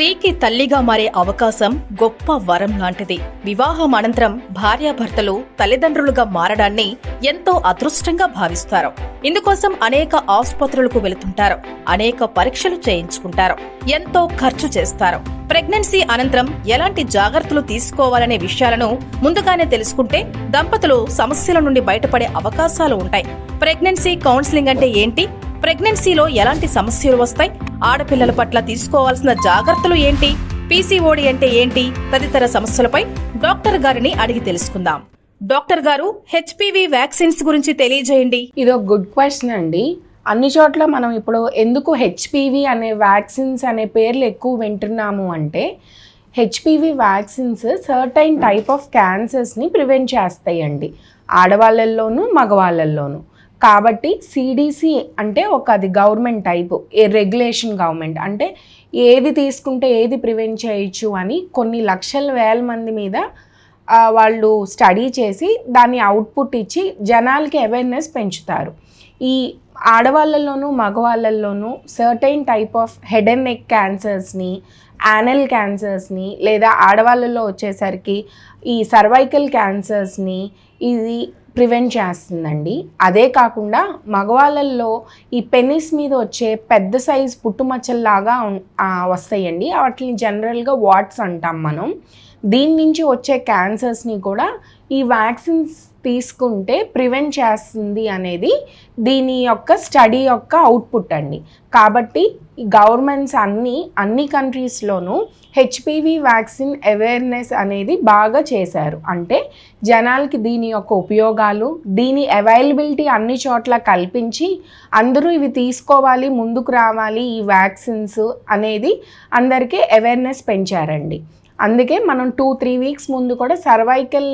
స్త్రీకి తల్లిగా మారే అవకాశం గొప్ప వరం లాంటిది. వివాహం అనంతరం భార్యాభర్తలు తల్లిదండ్రులుగా మారడాన్ని ఎంతో అదృష్టంగా భావిస్తారు. ఇందుకోసం అనేక ఆసుపత్రులకు వెళుతుంటారు. అనేక పరీక్షలు చేయించుకుంటారు. ఎంతో ఖర్చు చేస్తారు. ప్రెగ్నెన్సీ అనంతరం ఎలాంటి జాగ్రత్తలు తీసుకోవాలనే విషయాలను ముందుగానే తెలుసుకుంటే దంపతులు సమస్యల నుండి బయటపడే అవకాశాలు ఉంటాయి. ప్రెగ్నెన్సీ కౌన్సిలింగ్ అంటే ఏంటి? ప్రెగ్నెన్సీలో ఎలాంటి సమస్యలు వస్తాయి? ఆడపిల్లల పట్ల తీసుకోవాల్సిన జాగ్రత్తలు ఏంటి? పీసీఓడి అంటే ఏంటి? తదితర సమస్యలపై డాక్టర్ గారిని అడిగి తెలుసుకుందాం. డాక్టర్ గారు హెచ్పివి వ్యాక్సిన్స్ గురించి తెలియజేయండి. ఇది ఒక గుడ్ క్వశ్చన్ అండి. అన్ని చోట్ల మనం ఇప్పుడు ఎందుకు హెచ్పివి అనే వ్యాక్సిన్స్ అనే పేర్లు ఎక్కువ వింటున్నాము అంటే HPV vaccines certain type of క్యాన్సర్స్ని prevent చేస్తాయండి. ఆడవాళ్ళల్లోనూ మగవాళ్ళల్లోనూ. కాబట్టి సిడిసి అంటే ఒక అది government type a regulation government అంటే ఏది తీసుకుంటే ఏది ప్రివెంట్ చేయొచ్చు అని కొన్ని లక్షల వేల మంది మీద వాళ్ళు స్టడీ చేసి దాన్ని అవుట్పుట్ ఇచ్చి జనాలకి అవేర్నెస్ పెంచుతారు. ఈ ఆడవాళ్ళల్లోనూ మగవాళ్ళల్లోనూ certain type of head and neck క్యాన్సర్స్ని anal క్యాన్సర్స్ని లేదా ఆడవాళ్ళలో వచ్చేసరికి ఈ సర్వైకల్ క్యాన్సర్స్ని ఇది ప్రివెంట్ చేస్తుందండి. అదే కాకుండా మగవాళ్ళల్లో ఈ పెన్నిస్ మీద వచ్చే పెద్ద సైజ్ పుట్టుమచ్చల్లాగా వస్తాయండి. వాటిని జనరల్గా వాట్స్ అంటాం మనం. దీని నుంచి వచ్చే క్యాన్సర్స్ని కూడా ఈ వ్యాక్సిన్స్ తీసుకుంటే ప్రివెంట్ చేస్తుంది అనేది దీని యొక్క స్టడీ యొక్క అవుట్పుట్ అండి. కాబట్టి గవర్నమెంట్స్ అన్ని అన్ని కంట్రీస్లోనూ హెచ్పివి వ్యాక్సిన్ అవేర్నెస్ అనేది బాగా చేశారు. అంటే జనాలకి దీని యొక్క ఉపయోగాలు దీని అవైలబిలిటీ అన్ని చోట్ల కల్పించి అందరూ ఇవి తీసుకోవాలి ముందుకు రావాలి ఈ వ్యాక్సిన్స్ అనేది అందరికీ అవేర్నెస్ పెంచారండి. అందుకే మనం టూ త్రీ వీక్స్ ముందు కూడా సర్వైకల్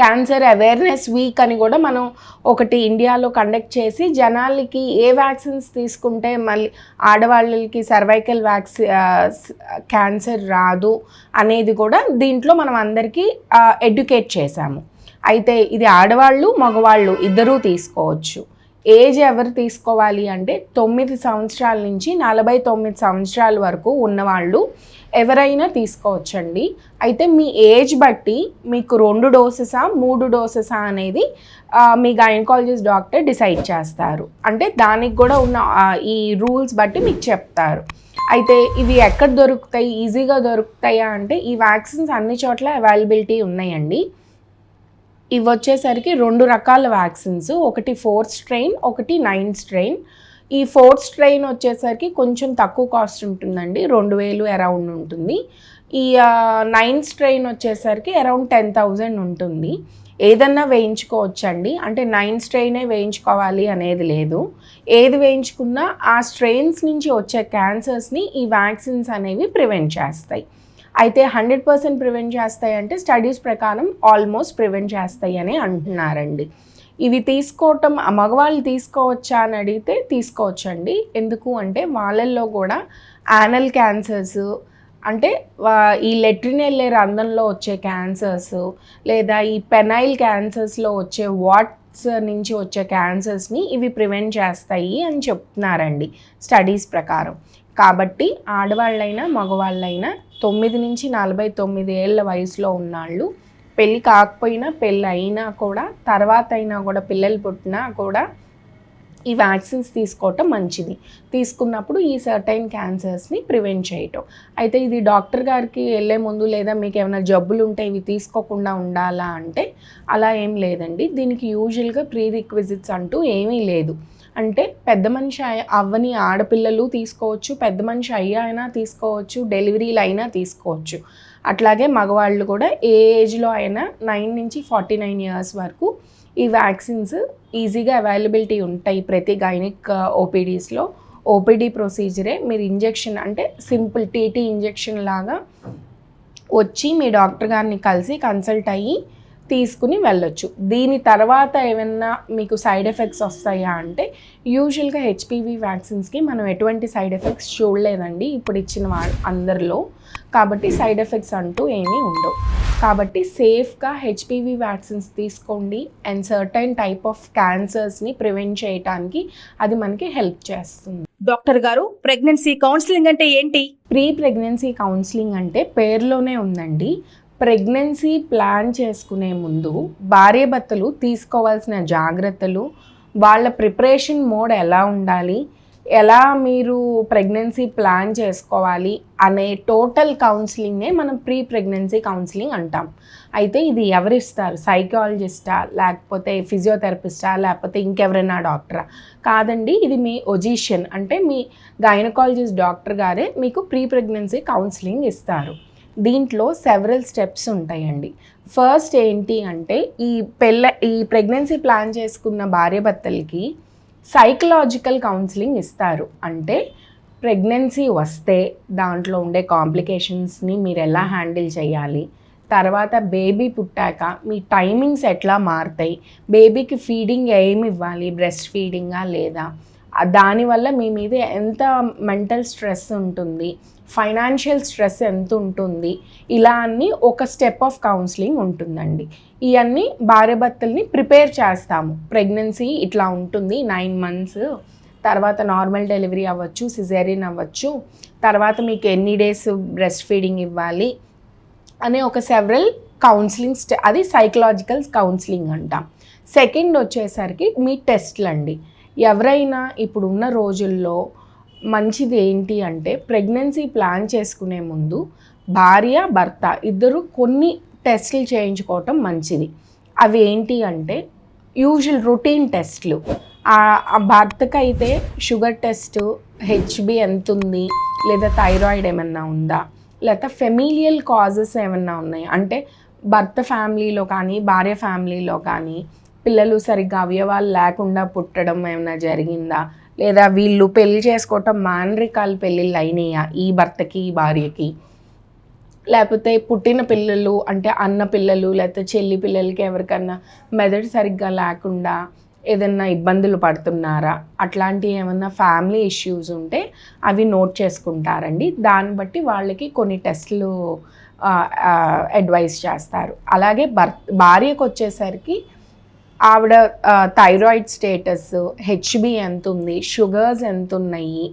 క్యాన్సర్ అవేర్నెస్ వీక్ అని కూడా మనం ఒకటి ఇండియాలో కండక్ట్ చేసి జనాలకి ఏ వ్యాక్సిన్స్ తీసుకుంటే మళ్ళీ ఆడవాళ్ళకి సర్వైకల్ వ్యాక్సి క్యాన్సర్ రాదు అనేది కూడా దీంట్లో మనం అందరికీ ఎడ్యుకేట్ చేశాము. అయితే ఇది ఆడవాళ్ళు మగవాళ్ళు ఇద్దరూ తీసుకోవచ్చు. ఏజ్ ఎవరు తీసుకోవాలి అంటే తొమ్మిది సంవత్సరాల నుంచి నలభై తొమ్మిది సంవత్సరాల వరకు ఉన్నవాళ్ళు ఎవరైనా తీసుకోవచ్చండి. అయితే మీ ఏజ్ బట్టి మీకు రెండు డోసెసా మూడు డోసెసా అనేది మీ గైనకాలజిస్ట్ డాక్టర్ డిసైడ్ చేస్తారు. అంటే దానికి కూడా ఉన్న ఈ రూల్స్ బట్టి మీకు చెప్తారు. అయితే ఇవి ఎక్కడ దొరుకుతాయి? ఈజీగా దొరుకుతాయా అంటే ఈ వ్యాక్సిన్స్ అన్ని చోట్ల అవైలబిలిటీ ఉన్నాయండి. ఇవి వచ్చేసరికి రెండు రకాల వ్యాక్సిన్స్. ఒకటి ఫోర్త్ స్ట్రెయిన్ ఒకటి నైన్ స్ట్రెయిన్ ఈ ఫోర్త్ ట్రైన్ వచ్చేసరికి కొంచెం తక్కువ కాస్ట్ ఉంటుందండి రెండు వేలు అరౌండ్ ఉంటుంది. ఈ నైన్ స్ట్రెయిన్ వచ్చేసరికి అరౌండ్ టెన్ థౌజండ్ ఉంటుంది. ఏదన్నా వేయించుకోవచ్చండి. అంటే నైన్ స్ట్రెయినే వేయించుకోవాలి అనేది లేదు. ఏది వేయించుకున్నా ఆ స్ట్రెయిన్స్ నుంచి వచ్చే క్యాన్సర్స్ని ఈ వ్యాక్సిన్స్ అనేవి ప్రివెంట్ చేస్తాయి. అయితే హండ్రెడ్ పర్సెంట్ ప్రివెంట్ చేస్తాయి అంటే స్టడీస్ ప్రకారం ఆల్మోస్ట్ ప్రివెంట్ చేస్తాయి అని అంటున్నారండి. ఇవి తీసుకోవటం ఆ మగవాళ్ళు తీసుకోవచ్చా అని అడిగితే తీసుకోవచ్చండి. ఎందుకు అంటే వాళ్ళల్లో కూడా యానల్ క్యాన్సర్స్ అంటే ఈ లెట్రినెల్లే వెళ్ళే రంధ్రంలో వచ్చే క్యాన్సర్స్ లేదా ఈ పెనైల్ క్యాన్సర్స్లో వచ్చే వాట్స్ నుంచి వచ్చే క్యాన్సర్స్ని ఇవి ప్రివెంట్ చేస్తాయి అని చెప్తున్నారండి స్టడీస్ ప్రకారం. కాబట్టి ఆడవాళ్ళైనా మగవాళ్ళైనా తొమ్మిది నుంచి నలభై తొమ్మిది ఏళ్ళ వయసులో ఉన్నాళ్ళు పెళ్ళి కాకపోయినా పెళ్ళి అయినా కూడా తర్వాత అయినా కూడా పిల్లలు పుట్టినా కూడా ఈ వ్యాక్సిన్స్ తీసుకోవటం మంచిది. తీసుకున్నప్పుడు ఈ సర్టైన్ క్యాన్సర్స్ని ప్రివెంట్ చేయటం. అయితే ఇది డాక్టర్ గారికి వెళ్ళే ముందు లేదా మీకు ఏమైనా జబ్బులు ఉంటే ఇవి తీసుకోకుండా ఉండాలా అంటే అలా ఏం లేదండి. దీనికి యూజువల్గా ప్రీ రిక్విజిట్స్ అంటూ ఏమీ లేదు. అంటే పెద్ద మనిషి అవ్వని ఆడపిల్లలు తీసుకోవచ్చు పెద్ద మనిషి అయ్యాయినా తీసుకోవచ్చు డెలివరీలు అయినా తీసుకోవచ్చు. అట్లాగే మగవాళ్ళు కూడా ఏ ఏజ్లో అయినా నైన్ నుంచి ఫార్టీ నైన్ ఇయర్స్ వరకు ఈ వ్యాక్సిన్స్ ఈజీగా అవైలబిలిటీ ఉంటాయి ప్రతి గైనిక్ ఓపీడీస్లో. ఓపీడీ ప్రొసీజరే మీరు ఇంజెక్షన్ అంటే సింపుల్ టీటీ ఇంజెక్షన్ లాగా వచ్చి మీ డాక్టర్ గారిని కలిసి కన్సల్ట్ అయ్యి తీసుకుని వెళ్ళొచ్చు. దీని తర్వాత ఏమన్నా మీకు సైడ్ ఎఫెక్ట్స్ వస్తాయా అంటే యూజువల్గా హెచ్పివి వ్యాక్సిన్స్కి మనం ఎటువంటి సైడ్ ఎఫెక్ట్స్ చూడలేదండి ఇప్పుడు ఇచ్చిన వా అందరిలో. కాబట్టి సైడ్ ఎఫెక్ట్స్ అంటూ ఏమీ ఉండవు. కాబట్టి సేఫ్గా హెచ్పివి వ్యాక్సిన్స్ తీసుకోండి. అండ్ సర్టైన్ టైప్ ఆఫ్ క్యాన్సర్స్ని ప్రివెంట్ చేయడానికి అది మనకి హెల్ప్ చేస్తుంది. డాక్టర్ గారు ప్రెగ్నెన్సీ కౌన్సిలింగ్ అంటే ఏంటి? ప్రీ ప్రెగ్నెన్సీ కౌన్సిలింగ్ అంటే పేరులోనే ఉందండి. ప్రెగ్నెన్సీ ప్లాన్ చేసుకునే ముందు భార్యాభర్తలు తీసుకోవాల్సిన జాగ్రత్తలు వాళ్ళ ప్రిపరేషన్ మోడ్ ఎలా ఉండాలి ఎలా మీరు ప్రెగ్నెన్సీ ప్లాన్ చేసుకోవాలి అనే టోటల్ కౌన్సిలింగ్నే మనం ప్రీ ప్రెగ్నెన్సీ కౌన్సిలింగ్ అంటాం. అయితే ఇది ఎవరిస్తారు? సైకాలజిస్టా లేకపోతే ఫిజియోథెరపిస్టా లేకపోతే ఇంకెవరైనా డాక్టరా? కాదండి ఇది మీ ఒజిషియన్. అంటే మీ గైనకాలజిస్ట్ డాక్టర్ గారే మీకు ప్రీ ప్రెగ్నెన్సీ కౌన్సిలింగ్ ఇస్తారు. దీంట్లో సెవరల్ స్టెప్స్ ఉంటాయండి. ఫస్ట్ ఏంటి అంటే ఈ పెళ్ళ ఈ ప్రెగ్నెన్సీ ప్లాన్ చేసుకున్న భార్యాభర్తలకి సైకలాజికల్ కౌన్సిలింగ్ ఇస్తారు. అంటే ప్రెగ్నెన్సీ వస్తే దాంట్లో ఉండే కాంప్లికేషన్స్ని మీరు ఎలా హ్యాండిల్ చేయాలి? తర్వాత బేబీ పుట్టాక మీ టైమింగ్స్ ఎట్లా మారుతాయి? బేబీకి ఫీడింగ్ ఏమి ఇవ్వాలి? బ్రెస్ట్ ఫీడింగా లేదా? దానివల్ల మీ మీద ఎంత మెంటల్ స్ట్రెస్ ఉంటుంది? ఫైనాన్షియల్ స్ట్రెస్ ఎంత ఉంటుంది? ఇలా అన్ని ఒక స్టెప్ ఆఫ్ కౌన్సిలింగ్ ఉంటుందండి. ఇవన్నీ భార్యాభర్తల్ని ప్రిపేర్ చేస్తాము. ప్రెగ్నెన్సీ ఇట్లా ఉంటుంది. నైన్ మంత్స్ తర్వాత నార్మల్ డెలివరీ అవ్వచ్చు సిజేరియన్ అవ్వచ్చు. తర్వాత మీకు ఎన్ని డేస్ బ్రెస్ట్ ఫీడింగ్ ఇవ్వాలి అనే ఒక సెవరల్ కౌన్సిలింగ్ స్టె అది సైకలాజికల్ కౌన్సిలింగ్ అంటాం. సెకండ్ వచ్చేసరికి మీ టెస్ట్లు అండి ఎవరైనా ఇప్పుడున్న రోజుల్లో మంచిది ఏంటి అంటే ప్రెగ్నెన్సీ ప్లాన్ చేసుకునే ముందు భార్య భర్త ఇద్దరు కొన్ని టెస్టులు చేయించుకోవటం మంచిది. అవి ఏంటి అంటే యూజువల్ రొటీన్ టెస్ట్లు. భర్తకైతే అయితే షుగర్ టెస్ట్ హెచ్బి ఎంత ఉంది లేదా థైరాయిడ్ ఏమన్నా ఉందా లేదా ఫెమిలియల్ కాజెస్ ఏమన్నా ఉన్నాయి? అంటే భర్త ఫ్యామిలీలో కానీ భార్య ఫ్యామిలీలో కానీ పిల్లలు సరిగ్గా అవయవాలు లేకుండా పుట్టడం ఏమైనా జరిగిందా? లేదా వీళ్ళు పెళ్ళి చేసుకోవటం మానరికాలు పెళ్ళిళ్ళు అయినాయా? ఈ భర్తకి ఈ భార్యకి? లేకపోతే పుట్టిన పిల్లలు అంటే అన్న పిల్లలు లేకపోతే చెల్లి పిల్లలకి ఎవరికన్నా మెదడు సరిగ్గా లేకుండా ఏదన్నా ఇబ్బందులు పడుతున్నారా? అట్లాంటి ఏమన్నా ఫ్యామిలీ ఇష్యూస్ ఉంటే అవి నోట్ చేసుకుంటారండి. దాన్ని బట్టి వాళ్ళకి కొన్ని టెస్టులు అడ్వైస్ చేస్తారు. అలాగే భర్ భార్యకు వచ్చేసరికి ఆవిడ థైరాయిడ్ స్టేటస్ హెచ్బి ఎంత ఉంది షుగర్స్ ఎంత ఉన్నాయి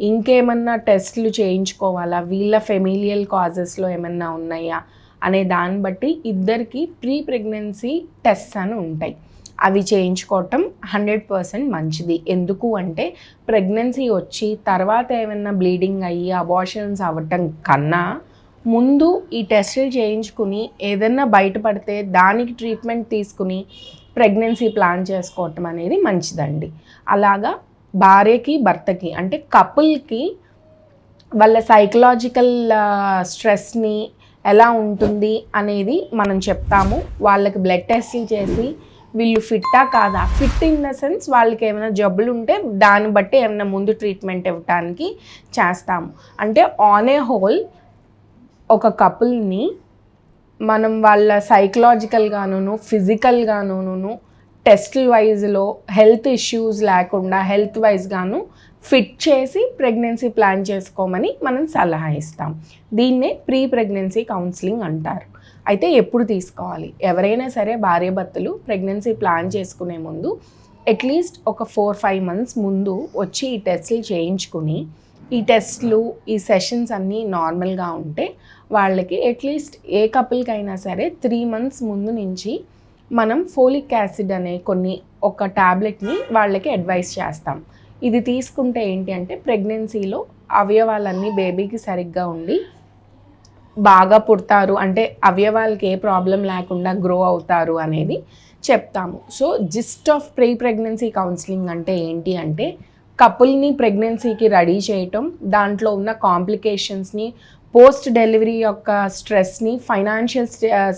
ఇంకేమన్నా టెస్ట్లు చేయించుకోవాలా వీళ్ళ ఫెమిలియల్ కాజెస్లో ఏమన్నా ఉన్నాయా అనే దాన్ని బట్టి ఇద్దరికి ప్రీ ప్రెగ్నెన్సీ టెస్ట్ అని ఉంటాయి. అవి చేయించుకోవటం హండ్రెడ్ పర్సెంట్ మంచిది. ఎందుకు అంటే ప్రెగ్నెన్సీ వచ్చి తర్వాత ఏమైనా బ్లీడింగ్ అయ్యి అబార్షన్స్ అవ్వటం కన్నా ముందు ఈ టెస్టులు చేయించుకుని ఏదన్నా బయటపడితే దానికి ట్రీట్మెంట్ తీసుకుని ప్రెగ్నెన్సీ ప్లాన్ చేసుకోవటం అనేది మంచిదండి. అలాగా భార్యకి భర్తకి అంటే కపుల్కి వాళ్ళ సైకలాజికల్ స్ట్రెస్ని ఎలా ఉంటుంది అనేది మనం చెప్తాము. వాళ్ళకి బ్లడ్ టెస్ట్లు చేసి వీళ్ళు ఫిట్టా కాదా? ఫిట్ ఇన్ ద సెన్స్ వాళ్ళకి ఏమైనా జబ్బులు ఉంటే దాన్ని బట్టి ఏమైనా ముందు ట్రీట్మెంట్ ఇవ్వటానికి చేస్తాము. అంటే ఆన్ ఏ హోల్ ఒక కపుల్ని మనం వాళ్ళ సైకలాజికల్గాను ఫిజికల్గాను టెస్టుల వైజ్లో హెల్త్ ఇష్యూస్ లేకుండా హెల్త్ వైజ్గాను ఫిట్ చేసి ప్రెగ్నెన్సీ ప్లాన్ చేసుకోమని మనం సలహా ఇస్తాం. దీన్నే ప్రీ ప్రెగ్నెన్సీ కౌన్సిలింగ్ అంటారు. అయితే ఎప్పుడు తీసుకోవాలి? ఎవరైనా సరే భార్యాభర్తలు ప్రెగ్నెన్సీ ప్లాన్ చేసుకునే ముందు అట్లీస్ట్ ఒక ఫోర్ ఫైవ్ మంత్స్ ముందు వచ్చి ఈ టెస్ట్లు చేయించుకుని ఈ టెస్ట్లు ఈ సెషన్స్ అన్నీ నార్మల్గా ఉంటే వాళ్ళకి అట్లీస్ట్ ఏ కపుల్కి అయినా సరే త్రీ మంత్స్ ముందు నుంచి మనం ఫోలిక్ యాసిడ్ అనే కొన్ని ఒక ట్యాబ్లెట్ని వాళ్ళకి అడ్వైస్ చేస్తాం. ఇది తీసుకుంటే ఏంటి అంటే ప్రెగ్నెన్సీలో అవయవాలన్నీ బేబీకి సరిగ్గా ఉండి బాగా పుడతారు. అంటే అవయవాలకి ఏ ప్రాబ్లం లేకుండా గ్రో అవుతారు అనేది చెప్తాము. So gist of pre pregnancy counselling అంటే ఏంటి అంటే కపుల్ని ప్రెగ్నెన్సీకి రెడీ చేయటం దాంట్లో ఉన్న కాంప్లికేషన్స్ని పోస్ట్ డెలివరీ యొక్క స్ట్రెస్ని ఫైనాన్షియల్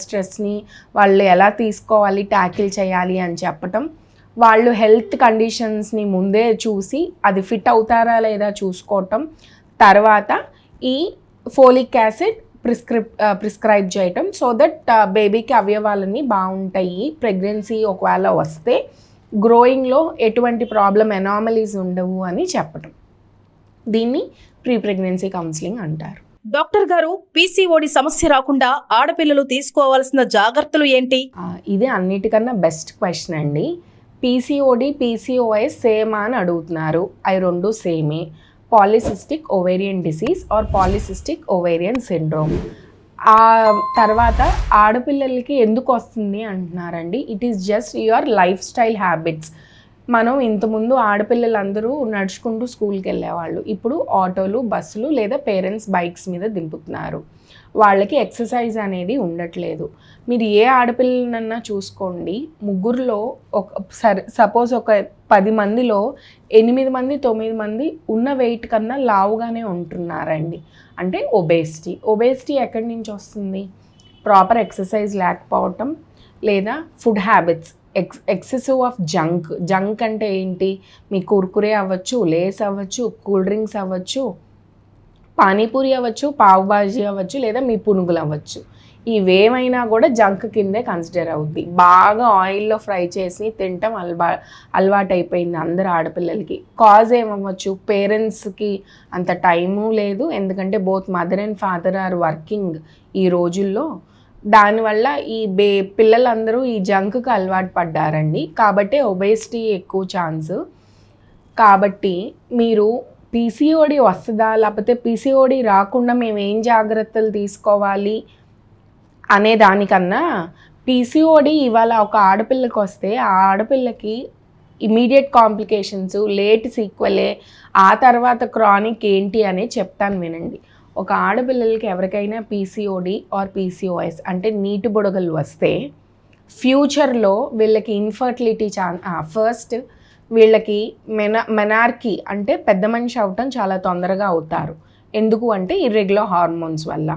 స్ట్రెస్ని వాళ్ళు ఎలా తీసుకోవాలి ట్యాకిల్ చేయాలి అని చెప్పటం వాళ్ళు హెల్త్ కండిషన్స్ని ముందే చూసి అది ఫిట్ అవుతారా లేదా చూసుకోవటం తర్వాత ఈ ఫోలిక్ యాసిడ్ ప్రిస్క్రిప్ ప్రిస్క్రైబ్ చేయటం సో దట్ బేబీకి అవయవాలన్నీ బాగుంటాయి ప్రెగ్నెన్సీ ఒకవేళ వస్తే గ్రోయింగ్లో ఎటువంటి ప్రాబ్లం ఎనామలీస్ ఉండవు అని చెప్పటం. దీన్ని ప్రీ ప్రెగ్నెన్సీ కౌన్సిలింగ్ అంటారు. డాక్టర్ గారు పీసీఓడి సమస్య రాకుండా ఆడపిల్లలు తీసుకోవాల్సిన జాగ్రత్తలు ఏంటి? ఇది అన్నిటికన్నా బెస్ట్ క్వశ్చన్ అండి. పీసీఓడి పీసీఓఎస్ సేమా అని అడుగుతున్నారు. అవి రెండు సేమే. Polycystic ovarian disease or polycystic ovarian syndrome. ఆ తర్వాత ఆడపిల్లలకి ఎందుకు వస్తుంది అంటున్నారండి? It is just your lifestyle habits మనం ఇంతకుముందు ఆడపిల్లలందరూ నడుచుకుంటూ స్కూల్కి వెళ్ళేవాళ్ళు. ఇప్పుడు ఆటోలు బస్సులు లేదా పేరెంట్స్ బైక్స్ మీద దింపుతున్నారు. వాళ్ళకి ఎక్సర్సైజ్ అనేది ఉండట్లేదు. మీరు ఏ ఆడపిల్లనన్నా చూసుకోండి. ముగ్గురులో ఒక సరే సపోజ్ ఒక పది మందిలో ఎనిమిది మంది తొమ్మిది మంది ఉన్న వెయిట్ కన్నా లావుగానే ఉంటున్నారండి. అంటే ఒబేసిటీ. ఒబేసిటీ ఎక్కడి నుంచి వస్తుంది? ప్రాపర్ ఎక్సర్సైజ్ లేకపోవటం లేదా food habits. X excessive of junk junk అంటే ఏంటి? మీ కుర్కురే అవ్వచ్చు లేస్ అవ్వచ్చు కూల్ డ్రింక్స్ అవ్వచ్చు పానీపూరి అవ్వచ్చు పావు బాజీ అవ్వచ్చు లేదా మీ పునుగులు అవ్వచ్చు. ఇవేమైనా కూడా జంక్ కిందే కన్సిడర్ అవుద్ది. బాగా ఆయిల్లో ఫ్రై చేసి తినటం అలవా అలవాటు అయిపోయింది అందరు ఆడపిల్లలకి. కాజ్ ఏమవ్వచ్చు? పేరెంట్స్కి అంత టైము లేదు. ఎందుకంటే both mother and father are working ఈ రోజుల్లో. దానివల్ల ఈ బే పిల్లలందరూ ఈ జంక్కి అలవాటు పడ్డారండి. కాబట్టి ఒబేసిటీ ఎక్కువ ఛాన్స్. కాబట్టి మీరు పీసీఓడి వస్తుందా? లేకపోతే పీసీఓడి రాకుండా మేము ఏం జాగ్రత్తలు తీసుకోవాలి? అనే దానికన్నా పీసీఓడి ఇవాళ ఒక ఆడపిల్లకి వస్తే ఆ ఆడపిల్లకి ఇమీడియట్ కాంప్లికేషన్స్ లేట్ సీక్వెలే ఆ తర్వాత క్రానిక్ ఏంటి అని చెప్తాను వినండి. ఒక ఆడపిల్లలకి ఎవరికైనా పీసీఓడి ఆర్ పీసీఓఎస్ అంటే నీటి బుడగలు వస్తే ఫ్యూచర్లో వీళ్ళకి ఇన్ఫర్టిలిటీ ఛాన్ ఫస్ట్ వీళ్ళకి మెన మెనార్కి అంటే పెద్ద మనిషి అవటం చాలా తొందరగా అవుతారు. ఎందుకు అంటే ఇర్రెగ్యులర్ హార్మోన్స్ వల్ల.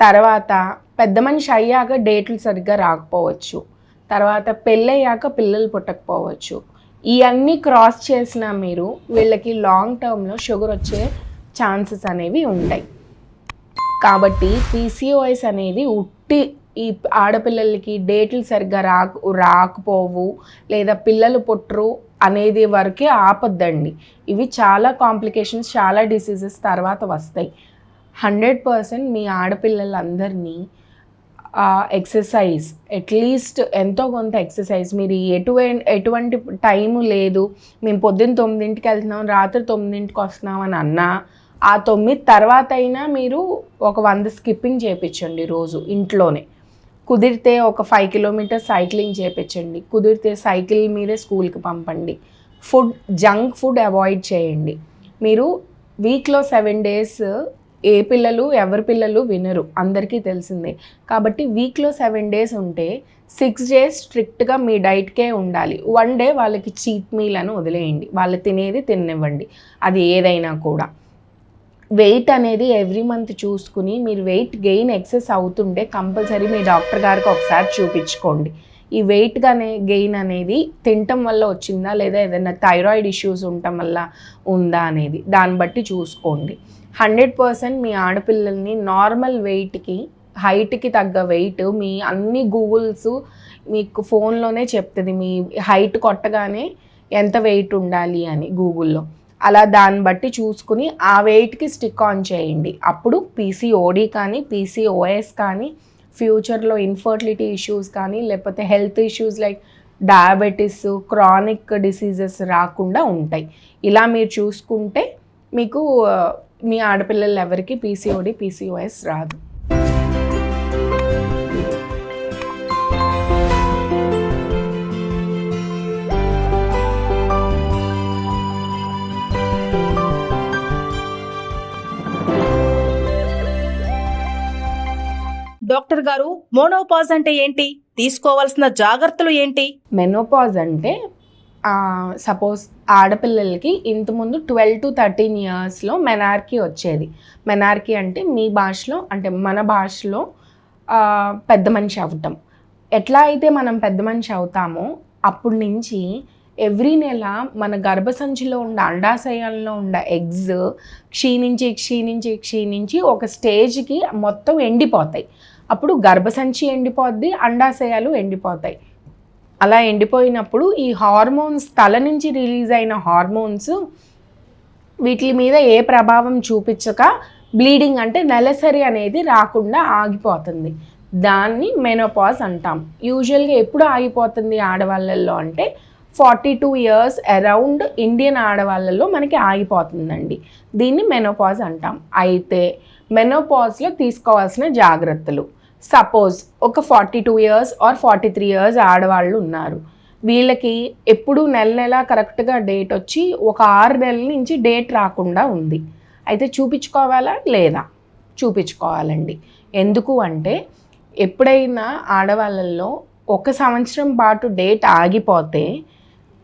తర్వాత పెద్ద మనిషి అయ్యాక డేట్లు సరిగ్గా రాకపోవచ్చు. తర్వాత పెళ్ళయ్యాక పిల్లలు పుట్టకపోవచ్చు. ఇవన్నీ క్రాస్ చేసినా మీరు వీళ్ళకి లాంగ్ టర్మ్లో షుగర్ వచ్చే ఛాన్సెస్ అనేవి ఉంటాయి కాబట్టి పీసీఓఎస్ అనేది ఉట్టి ఈ ఆడపిల్లలకి డేట్లు సరిగ్గా రాకు రాకపోవు లేదా పిల్లలు పుట్టరు అనేది వరకే ఆపొద్దండి. ఇవి చాలా కాంప్లికేషన్స్ చాలా డిసీజెస్ తర్వాత వస్తాయి. హండ్రెడ్ పర్సెంట్ మీ ఆడపిల్లలందరినీ ఎక్సర్సైజ్ అట్లీస్ట్ ఎంతో కొంత ఎక్సర్సైజ్. మీరు ఎటువంటి ఎటువంటి టైము లేదు. మేము పొద్దున్న తొమ్మిదింటికి వెళ్తున్నాం రాత్రి తొమ్మిదింటికి వస్తున్నాం అని అన్నా ఆ తొమ్మిది తర్వాత అయినా మీరు ఒక వంద స్కిప్పింగ్ చేయించండి రోజు ఇంట్లోనే. కుదిరితే ఒక ఫైవ్ కిలోమీటర్ సైక్లింగ్ చేయించండి కుదిరితే సైకిల్ మీదే స్కూల్కి పంపండి. ఫుడ్ జంక్ ఫుడ్ అవాయిడ్ చేయండి. మీరు వీక్లో సెవెన్ డేస్ ఏ పిల్లలు ఎవరి పిల్లలు వినరు. అందరికీ తెలిసిందే. కాబట్టి వీక్లో సెవెన్ డేస్ ఉంటే సిక్స్ డేస్ స్ట్రిక్ట్గా మీ డైట్కే ఉండాలి. వన్ డే వాళ్ళకి చీట్ మీల్ అని వదిలేయండి. వాళ్ళు తినేది తినివ్వండి. అది ఏదైనా కూడా. వెయిట్ అనేది ఎవ్రీ మంత్ చూసుకుని మీరు వెయిట్ గెయిన్ ఎక్సెస్ అవుతుంటే కంపల్సరీ మీ డాక్టర్ గారికి ఒకసారి చూపించుకోండి. ఈ వెయిట్ గానే గెయిన్ అనేది తినటం వల్ల వచ్చిందా లేదా ఏదైనా థైరాయిడ్ ఇష్యూస్ ఉండటం వల్ల ఉందా అనేది దాన్ని బట్టి చూసుకోండి. హండ్రెడ్ పర్సెంట్ మీ ఆడపిల్లల్ని నార్మల్ వెయిట్కి హైట్కి తగ్గ వెయిట్ మీ అన్ని గూగుల్స్ మీకు ఫోన్లోనే చెప్తుంది. మీ హైట్ కొట్టగానే ఎంత వెయిట్ ఉండాలి అని గూగుల్లో. అలా దాన్ని బట్టి చూసుకుని ఆ వెయిట్కి స్టిక్ ఆన్ చేయండి. అప్పుడు పీసీఓడి కానీ పీసీఓఎస్ కానీ ఫ్యూచర్లో ఇన్ఫర్టిలిటీ ఇష్యూస్ కానీ లేకపోతే health issues like diabetes chronic diseases రాకుండా ఉంటాయి. ఇలా మీరు చూసుకుంటే మీకు మీ ఆడపిల్లలు ఎవరికి పీసీఓడి పీసీఓఎస్ రాదు. డాక్టర్ గారు మోనోపాజ్ అంటే ఏంటి? తీసుకోవాల్సిన జాగ్రత్తలు ఏంటి? మెనోపాజ్ అంటే సపోజ్ ఆడపిల్లలకి ఇంతకుముందు ట్వెల్వ్ టు థర్టీన్ ఇయర్స్లో మెనార్కీ వచ్చేది. మెనార్కీ అంటే మీ భాషలో అంటే మన భాషలో పెద్ద మనిషి అవటం ఎట్లా అయితే మనం పెద్ద మనిషి అవుతామో అప్పటి నుంచి ఎవ్రీ నెల మన గర్భసంచిలో ఉన్న అండాశయాల్లో ఉన్న ఎగ్స్ క్షీణించి క్షీణించి క్షీణించి ఒక స్టేజ్కి మొత్తం ఎండిపోతాయి. అప్పుడు గర్భసంచి ఎండిపోద్ది అండాశయాలు ఎండిపోతాయి. అలా ఎండిపోయినప్పుడు ఈ హార్మోన్స్ తల నుంచి రిలీజ్ అయిన హార్మోన్స్ వీటి మీద ఏ ప్రభావం చూపించక బ్లీడింగ్ అంటే నెలసరి అనేది రాకుండా ఆగిపోతుంది. దాన్ని మెనోపాజ్ అంటాం. యూజువల్గా ఎప్పుడు ఆగిపోతుంది ఆడవాళ్ళల్లో అంటే forty two years around Indian ఆడవాళ్ళల్లో మనకి ఆగిపోతుందండి. దీన్ని మెనోపాజ్ అంటాం. అయితే మెనోపాజ్లో తీసుకోవాల్సిన జాగ్రత్తలు. సపోజ్ ఒక forty two years or forty three years ఆడవాళ్ళు ఉన్నారు. వీళ్ళకి ఎప్పుడు నెల నెల కరెక్ట్గా డేట్ వచ్చి ఒక ఆరు నెలల నుంచి డేట్ రాకుండా ఉంది. అయితే చూపించుకోవాలా లేదా? చూపించుకోవాలండి. ఎందుకు అంటే ఎప్పుడైనా ఆడవాళ్ళల్లో ఒక సంవత్సరం పాటు డేట్ ఆగిపోతే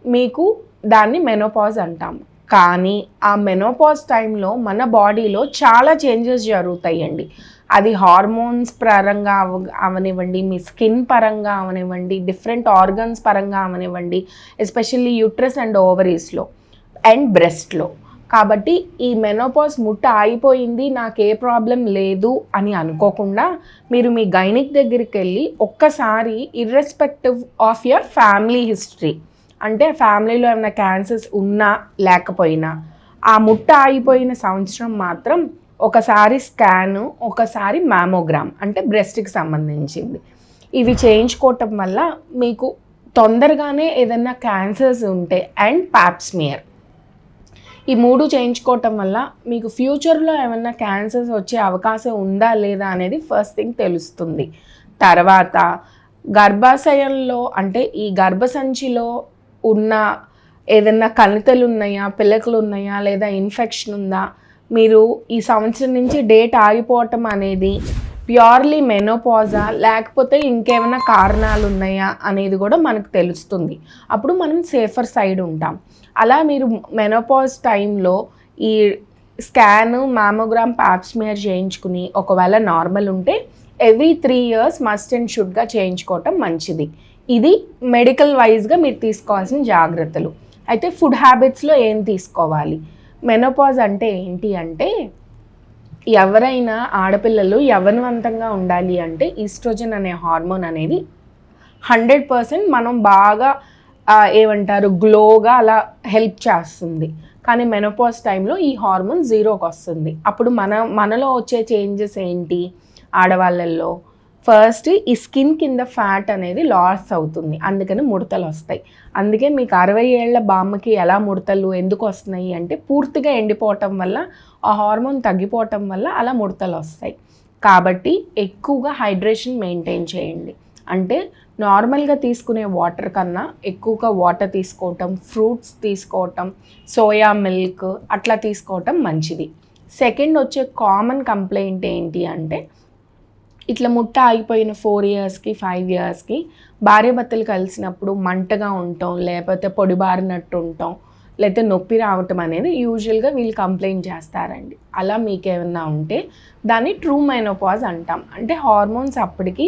మీకు దాన్ని మెనోపాజ్ అంటాం. కానీ ఆ మెనోపాజ్ టైంలో మన బాడీలో చాలా చేంజెస్ జరుగుతాయండి. అది హార్మోన్స్ పరంగా అవ అవనివ్వండి మీ స్కిన్ పరంగా అవనివ్వండి డిఫరెంట్ ఆర్గన్స్ పరంగా అవనివ్వండి ఎస్పెషల్లీ యూట్రస్ అండ్ ఓవరీస్లో అండ్ బ్రెస్ట్లో. కాబట్టి ఈ మెనోపాజ్ ముట్ట ఆగిపోయింది నాకు ఏ ప్రాబ్లం లేదు అని అనుకోకుండా మీరు మీ గైనిక్ దగ్గరికి వెళ్ళి ఒక్కసారి irrespective of your family history. అంటే ఫ్యామిలీలో ఏమైనా క్యాన్సర్స్ ఉన్నా లేకపోయినా ఆ ముట్ట ఆగిపోయిన సంవత్సరం మాత్రం ఒకసారి స్కాను ఒకసారి మ్యామోగ్రామ్ అంటే బ్రెస్ట్కి సంబంధించింది. ఇవి చేయించుకోవటం వల్ల మీకు తొందరగానే ఏదైనా క్యాన్సర్స్ ఉంటే అండ్ ప్యాప్స్మియర్ ఈ మూడు చేయించుకోవటం వల్ల మీకు ఫ్యూచర్లో ఏమైనా క్యాన్సర్స్ వచ్చే అవకాశం ఉందా లేదా అనేది ఫస్ట్ థింగ్ తెలుస్తుంది. తర్వాత గర్భాశయంలో అంటే ఈ గర్భసంచిలో ఉన్న ఏదైనా కణితలు ఉన్నాయా పిల్లకలు ఉన్నాయా లేదా ఇన్ఫెక్షన్ ఉందా మీరు ఈ సంవత్సరం నుంచి డేట్ ఆగిపోవటం అనేది ప్యూర్లీ మెనోపాజా లేకపోతే ఇంకేమైనా కారణాలు ఉన్నాయా అనేది కూడా మనకు తెలుస్తుంది. అప్పుడు మనం సేఫర్ సైడ్ ఉంటాం. అలా మీరు మెనోపాజ్ టైంలో ఈ స్కాన్ మామోగ్రామ్ ప్యాప్స్మియర్ చేయించుకుని ఒకవేళ నార్మల్ ఉంటే every three years must and షుడ్గా చేయించుకోవటం మంచిది. ఇది మెడికల్ వైజ్గా మీరు తీసుకోవాల్సిన జాగ్రత్తలు. అయితే ఫుడ్ హ్యాబిట్స్లో ఏం తీసుకోవాలి? మెనోపాజ్ అంటే ఏంటి అంటే ఎవరైనా ఆడపిల్లలు యవనవంతంగా ఉండాలి అంటే ఈస్ట్రోజన్ అనే హార్మోన్ అనేది హండ్రెడ్ పర్సెంట్ మనం బాగా ఏమంటారు గ్లోగా అలా హెల్ప్ చేస్తుంది. కానీ మెనోపాజ్ టైంలో ఈ హార్మోన్ జీరోకి వస్తుంది అప్పుడు మన మనలో వచ్చే చేంజెస్ ఏంటి? ఆడవాళ్ళల్లో ఫస్ట్ ఈ స్కిన్ కింద ఫ్యాట్ అనేది లాస్ అవుతుంది. అందుకని ముడతలు వస్తాయి. అందుకే మీకు అరవై ఏళ్ళ బామ్మకి ఎలా ముడతలు ఎందుకు వస్తున్నాయి అంటే పూర్తిగా ఎండిపోవటం వల్ల ఆ హార్మోన్ తగ్గిపోవటం వల్ల అలా ముడతలు వస్తాయి. కాబట్టి ఎక్కువగా హైడ్రేషన్ మెయింటైన్ చేయండి. అంటే నార్మల్గా తీసుకునే వాటర్ కన్నా ఎక్కువగా వాటర్ తీసుకోవటం ఫ్రూట్స్ తీసుకోవటం సోయా మిల్క్ అట్లా తీసుకోవటం మంచిది. సెకండ్ వచ్చే కామన్ కంప్లైంట్ ఏంటి అంటే ఇట్లా ముట్ట ఆగిపోయిన ఫోర్ ఇయర్స్కి ఫైవ్ ఇయర్స్కి భార్యభర్తలు కలిసినప్పుడు మంటగా ఉంటాం లేకపోతే పొడిబారినట్టు ఉంటాం లేకపోతే నొప్పి రావటం అనేది యూజువల్గా వీళ్ళు కంప్లైంట్ చేస్తారండి. అలా మీకు ఏమన్నా ఉంటే దాన్ని ట్రూ మైనోపాజ్ అంటాం. అంటే హార్మోన్స్ అప్పటికి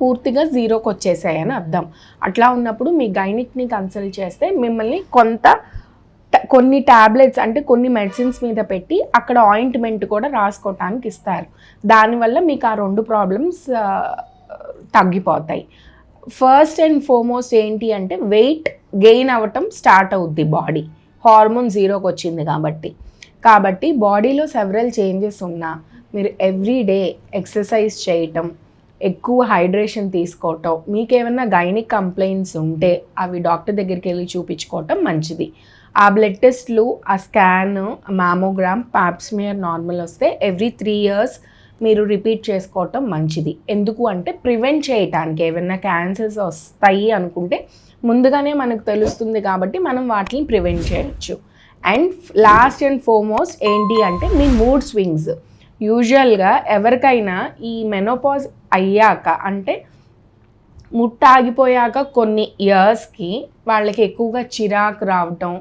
పూర్తిగా జీరోకి వచ్చేసాయని అర్థం. అట్లా ఉన్నప్పుడు మీ గైనిక్ని కన్సల్ట్ చేస్తే మిమ్మల్ని కొంత కొన్ని టాబ్లెట్స్ అంటే కొన్ని మెడిసిన్స్ మీద పెట్టి అక్కడ ఆయింట్మెంట్ కూడా రాసుకోవటానికి ఇస్తారు. దానివల్ల మీకు ఆ రెండు ప్రాబ్లమ్స్ తగ్గిపోతాయి. ఫస్ట్ అండ్ ఫార్మోస్ట్ ఏంటి అంటే వెయిట్ గెయిన్ అవ్వటం స్టార్ట్ అవుద్ది బాడీ. హార్మోన్ జీరోకి వచ్చింది కాబట్టి. కాబట్టి బాడీలో సెవరల్ చేంజెస్ ఉన్నా మీరు ఎవ్రీ డే ఎక్సర్సైజ్ చేయటం ఎక్కువ హైడ్రేషన్ తీసుకోవటం మీకు ఏమైనా గైనిక్ కంప్లైంట్స్ ఉంటే అవి డాక్టర్ దగ్గరికి వెళ్ళి చూపించుకోవటం మంచిది. ఆ బ్లడ్ టెస్ట్లు ఆ scan mammogram pap smear normal వస్తే ఎవ్రీ త్రీ ఇయర్స్ మీరు రిపీట్ చేసుకోవటం మంచిది. ఎందుకు అంటే ప్రివెంట్ చేయటానికి ఏమైనా క్యాన్సర్స్ వస్తాయి అనుకుంటే ముందుగానే మనకు తెలుస్తుంది కాబట్టి మనం వాటిని ప్రివెంట్ చేయొచ్చు. అండ్ లాస్ట్ అండ్ ఫోర్మోస్ట్ ఏంటి అంటే మీ మూడ్ స్వింగ్స్ యూజువల్గా ఎవరికైనా ఈ మెనోపాజ్ అయ్యాక అంటే ముట్ట ఆగిపోయాక కొన్ని ఇయర్స్కి వాళ్ళకి ఎక్కువగా చిరాకు రావటం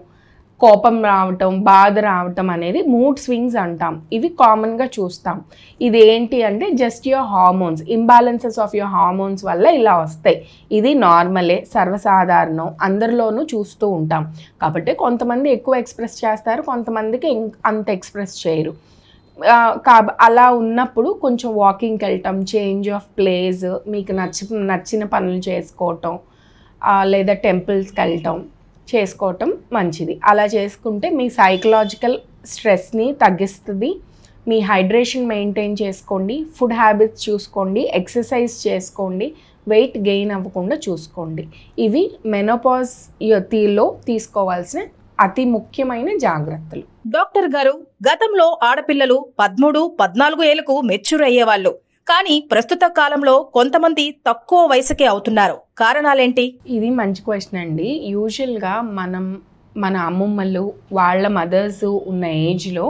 కోపం రావటం బాధ రావటం అనేది మూడ్ స్వింగ్స్ అంటాం. ఇవి కామన్గా చూస్తాం. ఇది ఏంటి అంటే just your hormones imbalances of your hormones వల్ల ఇలా వస్తాయి. ఇది నార్మలే సర్వసాధారణం అందరిలోనూ చూస్తూ ఉంటాం. కాబట్టి కొంతమంది ఎక్కువ ఎక్స్ప్రెస్ చేస్తారు కొంతమందికి అంత ఎక్స్ప్రెస్ చేయరు. కాబ అలా ఉన్నప్పుడు కొంచెం వాకింగ్కి వెళ్ళటం చేంజ్ ఆఫ్ ప్లేస్ మీకు నచ్చి నచ్చిన పనులు చేసుకోవటం లేదా టెంపుల్స్కి వెళ్ళటం చేసుకోవటం మంచిది. అలా చేసుకుంటే మీ సైకలాజికల్ స్ట్రెస్ని తగ్గిస్తుంది. మీ హైడ్రేషన్ మెయింటైన్ చేసుకోండి. ఫుడ్ హ్యాబిట్స్ చూసుకోండి. ఎక్సర్సైజ్ చేసుకోండి. వెయిట్ గెయిన్ అవ్వకుండా చూసుకోండి. ఇవి మెనోపాజ్ తీలో తీసుకోవాల్సిన అతి ముఖ్యమైన జాగ్రత్తలు. డాక్టర్ గారు గతంలో ఆడపిల్లలు పదమూడు పద్నాలుగు ఏళ్ళకు మెచ్యూర్ అయ్యేవాళ్ళు. కానీ ప్రస్తుత కాలంలో కొంతమంది తక్కువ వయసుకే అవుతున్నారు. కారణాలేంటి? ఇది మంచి క్వశ్చన్ అండి. యూజువల్గా మనం మన అమ్మమ్మలు వాళ్ళ మదర్స్ ఉన్న ఏజ్లో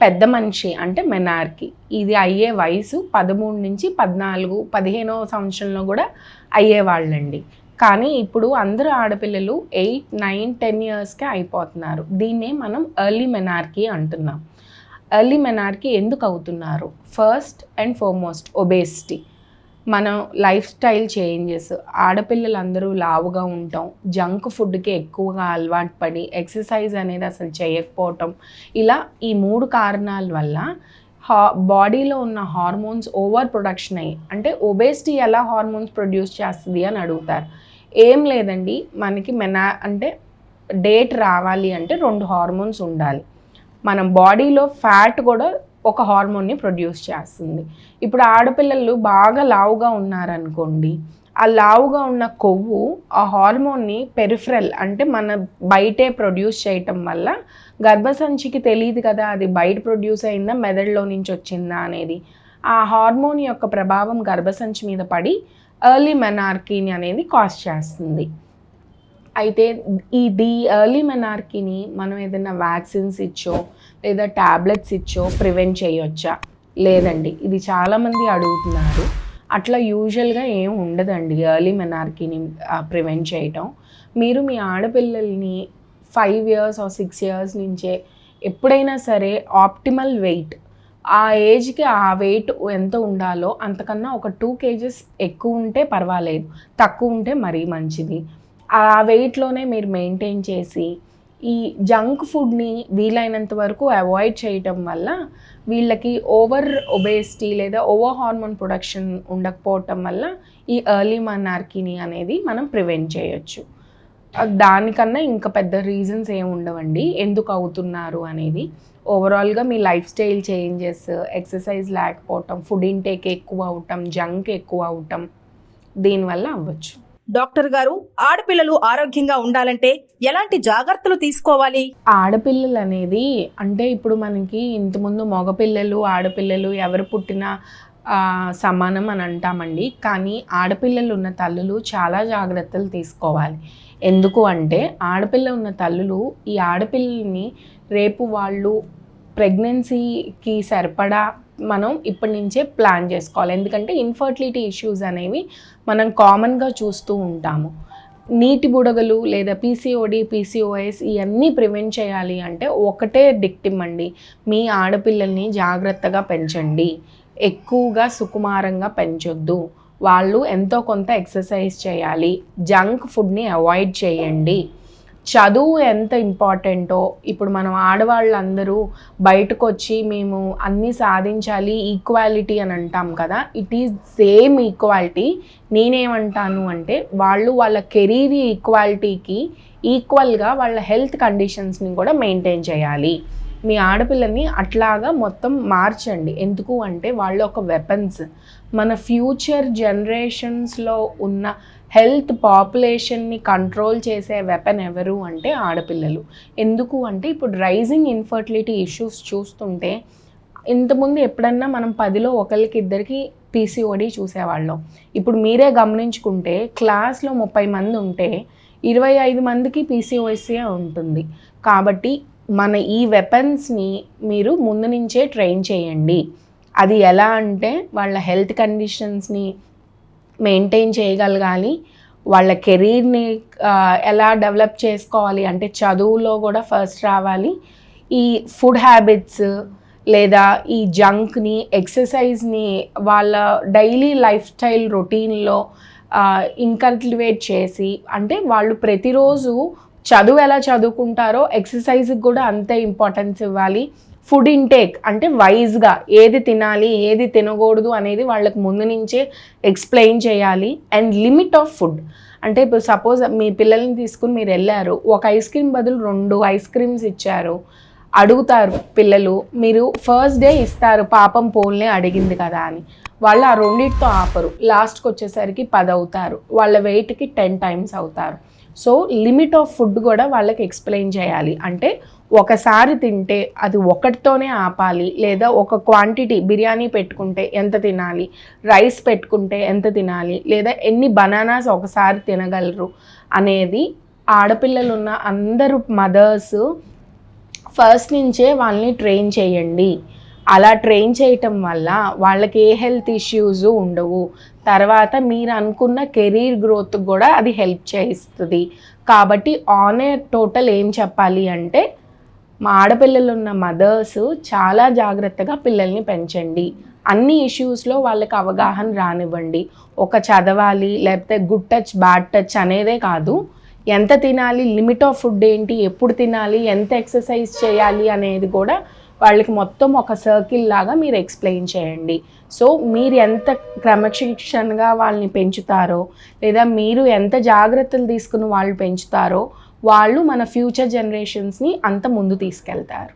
పెద్ద మనిషి అంటే మెనార్కి ఇది అయ్యే వయసు పదమూడు నుంచి పద్నాలుగు పదిహేనో సంవత్సరంలో కూడా అయ్యేవాళ్ళండి కానీ ఇప్పుడు అందరూ ఆడపిల్లలు ఎయిట్ నైన్ టెన్ ఇయర్స్కే అయిపోతున్నారు. దీన్నే మనం ఎర్లీ మెనార్కీ అంటున్నాం. ఎర్లీ మెనార్కి ఎందుకు అవుతున్నారు? ఫస్ట్ అండ్ ఫార్మోస్ట్ ఒబేసిటీ మనం లైఫ్ స్టైల్ చేంజెస్ ఆడపిల్లలందరూ లావుగా ఉంటాం. జంక్ ఫుడ్కి ఎక్కువగా అలవాటు పడి ఎక్సర్సైజ్ అనేది అసలు చేయకపోవటం. ఇలా ఈ మూడు కారణాల వల్ల హా బాడీలో ఉన్న హార్మోన్స్ ఓవర్ ప్రొడక్షన్ అయ్యి అంటే ఒబేసిటీ ఎలా హార్మోన్స్ ప్రొడ్యూస్ చేస్తుంది అని అడుగుతారు. ఏం లేదండి మనకి మెనా అంటే డేట్ రావాలి అంటే రెండు హార్మోన్స్ ఉండాలి. మనం బాడీలో ఫ్యాట్ కూడా ఒక హార్మోన్ని ప్రొడ్యూస్ చేస్తుంది. ఇప్పుడు ఆడపిల్లలు బాగా లావుగా ఉన్నారనుకోండి ఆ లావుగా ఉన్న కొవ్వు ఆ హార్మోన్ని పెరిఫరల్ అంటే మన బయటే ప్రొడ్యూస్ చేయటం వల్ల గర్భసంచికి తెలియదు కదా అది బయట ప్రొడ్యూస్ అయిందా మెదడులో నుంచి వచ్చిందా అనేది. ఆ హార్మోన్ యొక్క ప్రభావం గర్భసంచి మీద పడి ఎర్లీ మెనార్కీని అనేది కాస్ట్ చేస్తుంది. అయితే ఈ ది ఎర్లీ మెనార్కీని మనం ఏదైనా వ్యాక్సిన్స్ ఇచ్చో లేదా ట్యాబ్లెట్స్ ఇచ్చో ప్రివెంట్ చేయొచ్చా? లేదండి. ఇది చాలామంది అడుగుతున్నారు. అట్లా యూజువల్గా ఏం ఉండదండి ఎర్లీ మెనార్కీని ప్రివెంట్ చేయటం. మీరు మీ ఆడపిల్లల్ని five years or six years నుంచే ఎప్పుడైనా సరే ఆప్టిమల్ వెయిట్ ఆ ఏజ్కి ఆ వెయిట్ ఎంత ఉండాలో అంతకన్నా ఒక టూ కేజెస్ ఎక్కువ ఉంటే పర్వాలేదు. తక్కువ ఉంటే మరీ మంచిది. ఆ వెయిట్లోనే మీరు మెయింటైన్ చేసి ఈ జంక్ ఫుడ్ని వీలైనంత వరకు అవాయిడ్ చేయటం వల్ల వీళ్ళకి ఓవర్ ఒబేసిటీ లేదా ఓవర్ హార్మోన్ ప్రొడక్షన్ ఉండకపోవటం వల్ల ఈ ఎర్లీ మనార్కీని అనేది మనం ప్రివెంట్ చేయొచ్చు. దానికన్నా ఇంకా పెద్ద రీజన్స్ ఏమి ఉండవండి. ఎందుకు అవుతున్నారు అనేది ఓవరాల్గా మీ లైఫ్ స్టైల్ చేంజెస్ ఎక్సర్సైజ్ లేకపోవటం ఫుడ్ ఇంటేక్ ఎక్కువ అవటం జంక్ ఎక్కువ అవటం దీనివల్ల అవ్వచ్చు. డాక్టర్ గారు ఆడపిల్లలు ఆరోగ్యంగా ఉండాలంటే ఎలాంటి జాగ్రత్తలు తీసుకోవాలి? ఆడపిల్లలు అనేది అంటే ఇప్పుడు మనకి ఇంతకుముందు మగపిల్లలు ఆడపిల్లలు ఎవరు పుట్టినా సమానం అని అంటామండి. కానీ ఆడపిల్లలు ఉన్న తల్లులు చాలా జాగ్రత్తలు తీసుకోవాలి. ఎందుకు అంటే ఆడపిల్ల ఉన్న తల్లులు ఈ ఆడపిల్లల్ని రేపు వాళ్ళు ప్రెగ్నెన్సీకి సరిపడా మనం ఇప్పటి నుంచే ప్లాన్ చేసుకోవాలి. ఎందుకంటే ఇన్ఫర్టిలిటీ ఇష్యూస్ అనేవి మనం కామన్గా చూస్తూ ఉంటాము. నీటి బుడగలు లేదా పీసీఓడి పీసీఓఎస్ ఇవన్నీ ప్రివెంట్ చేయాలి అంటే ఒకటే డిక్టిమ్ అండి. మీ ఆడపిల్లల్ని జాగ్రత్తగా పెంచండి. ఎక్కువగా సుకుమారంగా పెంచొద్దు. వాళ్ళు ఎంతో కొంత ఎక్సర్సైజ్ చేయాలి. జంక్ ఫుడ్ని అవాయిడ్ చేయండి. చదువు ఎంత ఇంపార్టెంటో ఇప్పుడు మనం ఆడవాళ్ళందరూ బయటకు వచ్చి మేము అన్నీ సాధించాలి ఈక్వాలిటీ అని అంటాం కదా. ఇట్ ఈజ్ సేమ్ ఈక్వాలిటీ నేనేమంటాను అంటే వాళ్ళు వాళ్ళ కెరీర్ ఈక్వాలిటీకి ఈక్వల్గా వాళ్ళ హెల్త్ కండిషన్స్ని కూడా మెయింటైన్ చేయాలి. మీ ఆడపిల్లని అట్లాగా మొత్తం మార్చండి. ఎందుకు అంటే వాళ్ళు ఒక వెపన్స్ మన ఫ్యూచర్ జనరేషన్స్లో ఉన్న హెల్త్ పాపులేషన్ని కంట్రోల్ చేసే వెపన్ ఎవరు అంటే ఆడపిల్లలు. ఎందుకు అంటే ఇప్పుడు రైజింగ్ ఇన్ఫర్టిలిటీ ఇష్యూస్ చూస్తుంటే ఇంతకుముందు ఎప్పుడన్నా మనం పదిలో ఒకరికి ఇద్దరికి పీసీఓడి చూసేవాళ్ళం. ఇప్పుడు మీరే గమనించుకుంటే క్లాస్లో ముప్పై మంది ఉంటే ఇరవై ఐదు మందికి పీసీఓఎస్ఏ ఉంటుంది. కాబట్టి మన ఈ వెపన్స్ని మీరు ముందు నుంచే ట్రైన్ చేయండి. అది ఎలా అంటే వాళ్ళ హెల్త్ కండిషన్స్ని మెయింటైన్ చేయగలగాలి. వాళ్ళ కెరీర్ని ఎలా డెవలప్ చేసుకోవాలి అంటే చదువులో కూడా ఫస్ట్ రావాలి. ఈ ఫుడ్ హ్యాబిట్స్ లేదా ఈ జంక్ని ఎక్సర్సైజ్ని వాళ్ళ డైలీ లైఫ్ స్టైల్ రొటీన్లో ఇన్కల్టివేట్ చేసి అంటే వాళ్ళు ప్రతిరోజు చదువు ఎలా చదువుకుంటారో ఎక్సర్సైజ్కి కూడా అంతే ఇంపార్టెన్స్ ఇవ్వాలి. ఫుడ్ ఇంటేక్ అంటే వైజ్గా ఏది తినాలి ఏది తినకూడదు అనేది వాళ్ళకి ముందు నుంచే ఎక్స్ప్లెయిన్ చేయాలి. అండ్ లిమిట్ ఆఫ్ ఫుడ్ అంటే ఇప్పుడు సపోజ్ మీ పిల్లల్ని తీసుకుని మీరు వెళ్ళారు ఒక ఐస్ క్రీమ్ బదులు రెండు ఐస్ క్రీమ్స్ ఇచ్చారు అడుగుతారు పిల్లలు మీరు ఫస్ట్ డే ఇస్తారు పాపం పోల్నే అడిగింది కదా అని. వాళ్ళు ఆ రెండింటితో ఆపరు. లాస్ట్కి వచ్చేసరికి పది అవుతారు. వాళ్ళ వెయిట్కి టెన్ టైమ్స్ అవుతారు. సో లిమిట్ ఆఫ్ ఫుడ్ కూడా వాళ్ళకి ఎక్స్ప్లెయిన్ చేయాలి. అంటే ఒకసారి తింటే అది ఒకటితోనే ఆపాలి లేదా ఒక క్వాంటిటీ బిర్యానీ పెట్టుకుంటే ఎంత తినాలి? రైస్ పెట్టుకుంటే ఎంత తినాలి? లేదా ఎన్ని బనానాస్ ఒకసారి తినగలరు? అనేది ఆడపిల్లలు ఉన్న అందరు మదర్స్ ఫస్ట్ నుంచే వాళ్ళని ట్రైన్ చేయండి. అలా ట్రైన్ చేయటం వల్ల వాళ్ళకి ఏ హెల్త్ ఇష్యూస్ ఉండవు. తర్వాత మీరు అనుకున్న కెరీర్ గ్రోత్ కూడా అది హెల్ప్ చేస్తుంది కాబట్టి ఆన్ ఏ టోటల్ ఏం చెప్పాలి అంటే మా ఆడపిల్లలు ఉన్న మదర్స్ చాలా జాగ్రత్తగా పిల్లల్ని పెంచండి. అన్ని ఇష్యూస్లో వాళ్ళకి అవగాహన రానివ్వండి. ఒక చదవాలి లేకపోతే గుడ్ టచ్ బ్యాడ్ టచ్ అనేదే కాదు. ఎంత తినాలి లిమిట్ ఆఫ్ ఫుడ్ ఏంటి ఎప్పుడు తినాలి ఎంత ఎక్సర్సైజ్ చేయాలి అనేది కూడా వాళ్ళకి మొత్తం ఒక సర్కిల్ లాగా మీరు ఎక్స్ప్లెయిన్ చేయండి. సో మీరు ఎంత క్రమశిక్షణగా వాళ్ళని పెంచుతారో లేదా మీరు ఎంత జాగ్రత్తలు తీసుకుని వాళ్ళు పెంచుతారో వాళ్ళు మన ఫ్యూచర్ జనరేషన్స్ని అంత ముందు తీసుకెళ్తారు.